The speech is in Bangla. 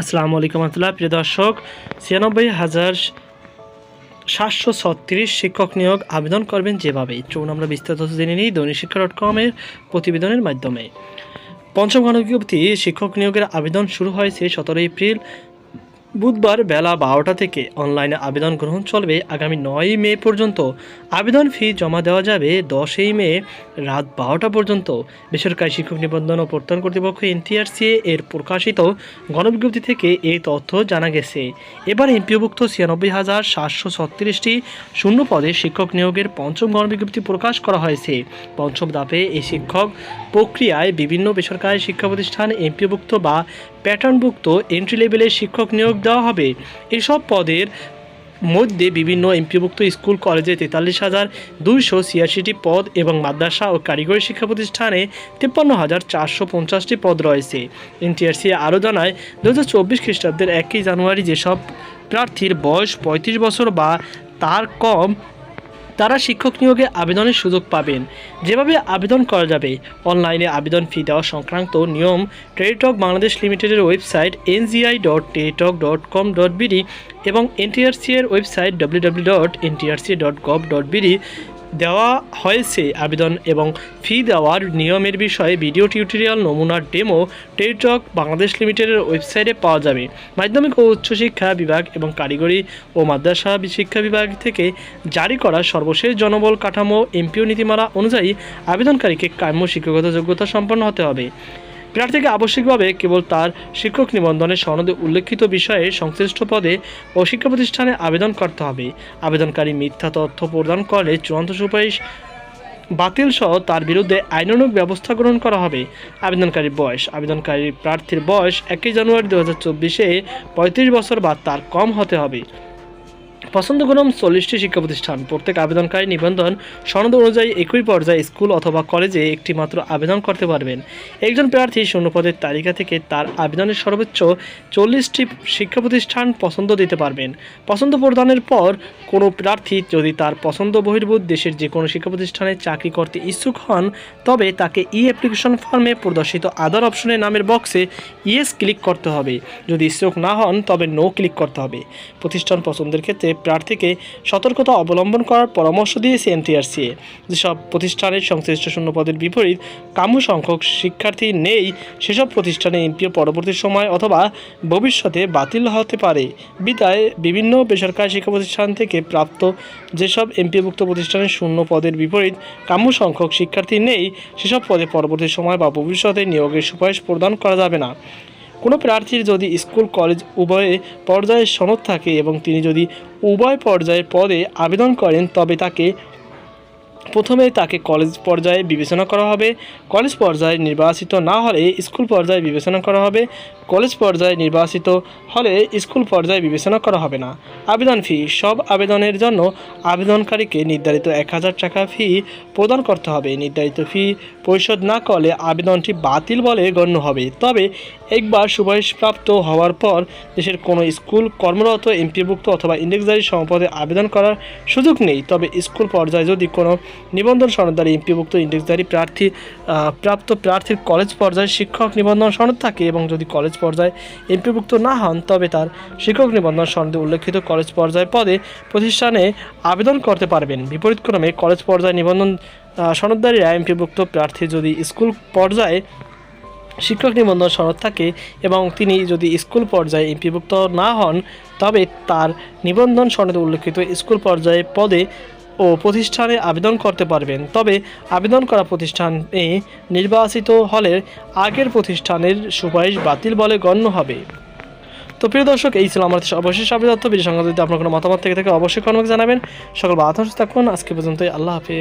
আসসালামু আলাইকুম রহমতুল্লাহ, প্রিয় দর্শক, ছিয়ানব্বই হাজার সাতশো ছত্রিশ শিক্ষক নিয়োগ আবেদন করবেন যেভাবে চলুন আমরা বিস্তারিত জেনে নিই দৈনিক শিক্ষা ডট কমের প্রতিবেদনের মাধ্যমে। পঞ্চম গণবিজ্ঞপ্তি শিক্ষক নিয়োগের আবেদন শুরু হয়েছে সতেরো এপ্রিল বুধবার বেলা বারোটা থেকে অনলাইনে আবেদন গ্রহণ চলবে। আগামী নয়ই মে পর্যন্ত আবেদন ফি জমা দেওয়া যাবে। দশই মে রাত বারোটা পর্যন্ত। বেসরকারি শিক্ষক নিবন্ধন ও প্রত্যয়ন কর্তৃপক্ষ এনটিআরসি এর প্রকাশিত গণবিজ্ঞপ্তি থেকে এই তথ্য জানা গেছে। এবার এমপিওভুক্ত ছিয়ানব্বই হাজার সাতশো ছত্রিশটি শূন্য পদে শিক্ষক নিয়োগের পঞ্চম গণবিজ্ঞপ্তি প্রকাশ করা হয়েছে। পঞ্চম ধাপে এই শিক্ষক প্রক্রিয়ায় বিভিন্ন বেসরকারি শিক্ষা প্রতিষ্ঠান এমপিওভুক্ত বা প্যাটার্নভুক্ত এন্ট্রি লেভেলের শিক্ষক নিয়োগ দেওয়া হবে। এসব পদের মধ্যে বিভিন্ন এমপিভুক্ত স্কুল, কলেজে তেতাল্লিশ হাজার দুইশো ছিয়াশিটি পদ এবং মাদ্রাসা ও কারিগরি শিক্ষা প্রতিষ্ঠানে তিপ্পান্ন হাজার চারশো পঞ্চাশটি পদ রয়েছে। এনটিআরসি আরও জানায় দু হাজার চব্বিশ খ্রিস্টাব্দের একই জানুয়ারি যেসব প্রার্থীর বয়স পঁয়ত্রিশ বছর বা তার কম তারা শিক্ষক নিয়োগে আবেদনের সুযোগ পাবেন। যেভাবে আবেদন করা যাবে, অনলাইনে আবেদন ফি দেওয়া সংক্রান্ত নিয়ম টেলিটক বাংলাদেশ লিমিটেডের website NGI dot Teletalk dot com dot BD এবং এনটিআরসি এর website W dot NTRC dot gov dot BD দেওয়া হয়েছে আবেদন এবং ফি দেওয়ার নিয়মের বিষয়ে ভিডিও টিউটোরিয়াল নমুনার ডেমো টেলিটক বাংলাদেশ লিমিটেডের ওয়েবসাইটে পাওয়া যাবে। মাধ্যমিক ও উচ্চশিক্ষা বিভাগ এবং কারিগরি ও মাদ্রাসা শিক্ষা বিভাগ থেকে জারি করা সর্বশেষ জনবল কাঠামো, এমপিও নীতিমালা অনুযায়ী আবেদনকারীকে কাম্য শিক্ষাগত যোগ্যতা সম্পন্ন হতে হবে। প্রার্থীকে আবশ্যিকভাবে কেবল তার শিক্ষক নিবন্ধনের সনদে উল্লেখিত বিষয়ে সংশ্লিষ্ট পদে ও শিক্ষা প্রতিষ্ঠানে আবেদন করতে হবে। আবেদনকারী মিথ্যা তথ্য প্রদান করলে চূড়ান্ত সুপারিশ বাতিল সহ তার বিরুদ্ধে আইনানুগ ব্যবস্থা গ্রহণ করা হবে। আবেদনকারীর বয়স, আবেদনকারী প্রার্থীর বয়স একই জানুয়ারি দু হাজার চব্বিশে পঁয়ত্রিশ বছর বা তার কম হতে হবে। পছন্দক্রম চল্লিশটি শিক্ষা প্রতিষ্ঠান প্রত্যেক আবেদনকারী নিবন্ধন সনদ অনুযায়ী একই পর্যায়ে স্কুল অথবা কলেজে একটি মাত্র আবেদন করতে পারবেন। একজন প্রার্থী শূন্যপদের তালিকা থেকে তার আবেদনের সর্বোচ্চ চল্লিশটি শিক্ষা প্রতিষ্ঠান পছন্দ দিতে পারবেন। পছন্দ প্রদানের পর কোনো প্রার্থী যদি তার পছন্দ বহির্ভূত দেশের যে কোনো শিক্ষা প্রতিষ্ঠানে চাকরি করতে ইচ্ছুক হন, তবে তাকে ই অ্যাপ্লিকেশন ফর্মে প্রদর্শিত আদার অপশনের নামের বক্সে ইয়েস ক্লিক করতে হবে। যদি ইচ্ছুক না হন, তবে নো ক্লিক করতে হবে। প্রতিষ্ঠান পছন্দের ক্ষেত্রে প্রার্থীকে সতর্কতা অবলম্বন করার পরামর্শ দিয়েছে এনটিআরসি। যেসব প্রতিষ্ঠানের সংশ্লিষ্ট শূন্যপদের বিপরীত কাম্য সংখ্যক শিক্ষার্থী নেই, সেসব প্রতিষ্ঠানে এমপিও পরবর্তী সময় অথবা ভবিষ্যতে বাতিল হতে পারে। বিদায়, বিভিন্ন বেসরকারি শিক্ষা প্রতিষ্ঠান থেকে প্রাপ্ত যেসব এমপিভুক্ত প্রতিষ্ঠানের শূন্য পদের বিপরীত কাম্য সংখ্যক শিক্ষার্থী নেই, সেসব পদে পরবর্তী সময় বা ভবিষ্যতে নিয়োগের সুপারিশ প্রদান করা যাবে না। কোনো প্রার্থীর যদি স্কুল, কলেজ উভয়ে পর্যায়ে সনদ থাকে এবং তিনি যদি উভয় পর্যায়ের পদে আবেদন করেন, তবে তাকে প্রথমে তাকে কলেজ পর্যায়ে বিবেচনা করা হবে। কলেজ পর্যায়ে নির্বাচিত না হলে স্কুল পর্যায়ে বিবেচনা করা হবে। কলেজ পর্যায়ে নির্বাচিত হলে স্কুল পর্যায়ে বিবেচনা করা হবে না। আবেদন ফি, সব আবেদনের জন্য আবেদনকারীকে নির্ধারিত এক হাজার টাকা ফি প্রদান করতে হবে। নির্ধারিত ফি পরিশোধ না করলে আবেদনটি বাতিল বলে গণ্য হবে। তবে একবার সুপারিশপ্রাপ্ত হওয়ার পর দেশের কোনো স্কুল কর্মরত, এমপিভুক্ত অথবা ইন্ডেক্সজারি সম্পদে আবেদন করার সুযোগ নেই। তবে স্কুল পর্যায়ে যদি কোনো নিবন্ধন সনদদারি এমপিভুক্ত ইন্ডেক্সজারি প্রার্থী প্রাপ্ত প্রার্থীর কলেজ পর্যায়ে শিক্ষক নিবন্ধন সনদ থাকে এবং যদি কলেজ পর্যায়ে এমপিভুক্ত না হন, তবে তার শিক্ষক নিবন্ধন সনদে উল্লেখিত কলেজ পর্যায় পদে প্রতিষ্ঠানে আবেদন করতে পারবেন। বিপরীতক্রমে কলেজ পর্যায়ে নিবন্ধন সনদদারীরা এমপিভুক্ত প্রার্থী যদি স্কুল পর্যায়ে শিক্ষক নিবন্ধন সনদ থাকে এবং তিনি যদি স্কুল পর্যায়ে এমপিভুক্ত না হন, তবে তার নিবন্ধন সনদে উল্লেখিত স্কুল পর্যায়ে পদে ও প্রতিষ্ঠানে আবেদন করতে পারবেন। তবে আবেদন করা প্রতিষ্ঠানে নির্বাচিত হলে আগের প্রতিষ্ঠানের সুপারিশ বাতিল বলে গণ্য হবে। তো প্রিয় দর্শক, এই ছিল আমাদের অবশ্যই সাবিদত্ত ভিডিও সংক্রান্ত যদি আপনার কোনো মতামত থেকে থাকে, অবশ্যই কর্মকে জানাবেন। সকল বাধা থাকুন, আজকে পর্যন্তই। আল্লাহ হাফিজ।